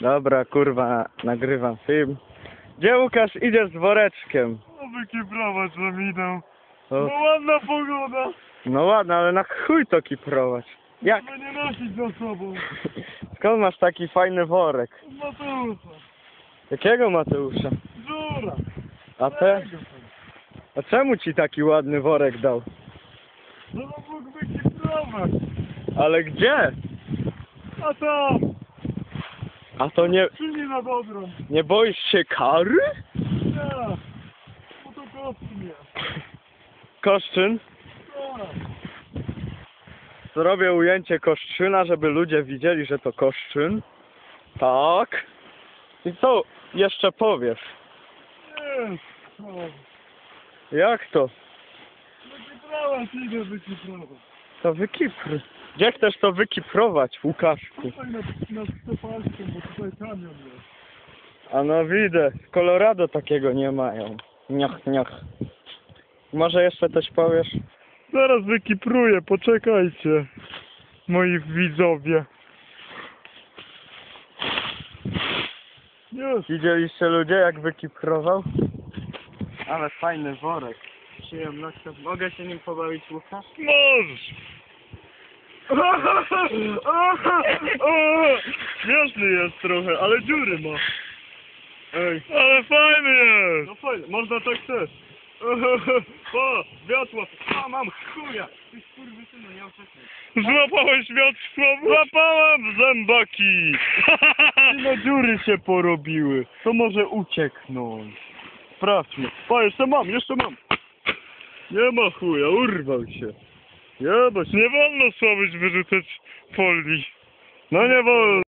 Dobra, kurwa, nagrywam film. Gdzie Łukasz idzie z woreczkiem? No idą. O, No ładna pogoda. no ładno, ale na chuj to kiprować. Jak? Żeby nie nosić za sobą. Skąd masz taki fajny worek? Mateusza. Jakiego Mateusza? Żura. A te? A czemu ci taki ładny worek dał? No to mógł wykibrować. Ale gdzie? A tam. A to nie, Czyni na dobrą. nie boisz się kary? Nie. Bo to kostnie. Koszczyn? Tak. Zrobię ujęcie Koszczyna, żeby ludzie widzieli, że to Koszczyn. Tak. I co jeszcze powiesz? Jest. No. Jak to? Wykiprować idę wykiprować. To wykipr. Gdzie chcesz to wykiprować, Łukaszku? Tutaj nad, nad Stefalską, bo tutaj kamion jest. A no widzę, w Colorado takiego nie mają. Niach, niach. Może jeszcze coś powiesz? Zaraz wykipruję, poczekajcie. Moi widzowie. Jest. Widzieliście ludzie, jak wykiprował? Ale fajny worek. Przyjemnością. Mogę się nim pobawić, Łukasz? Możesz. Śmieszny jest trochę, ale dziury ma. Ej. Ale fajny jest. No fajny, można tak też. O, wiatła. A, mam chuja. Ty skurwysynu, nie oczekuj. Złapałeś wiatr Złapałem zębaki. No dziury się porobiły. To może ucieknąć. Sprawdźmy. Pa, jeszcze mam, jeszcze mam. Nie ma chuja, urwał się. Jebać. Nie wolno słabyć wyrzucać folii. No nie wolno.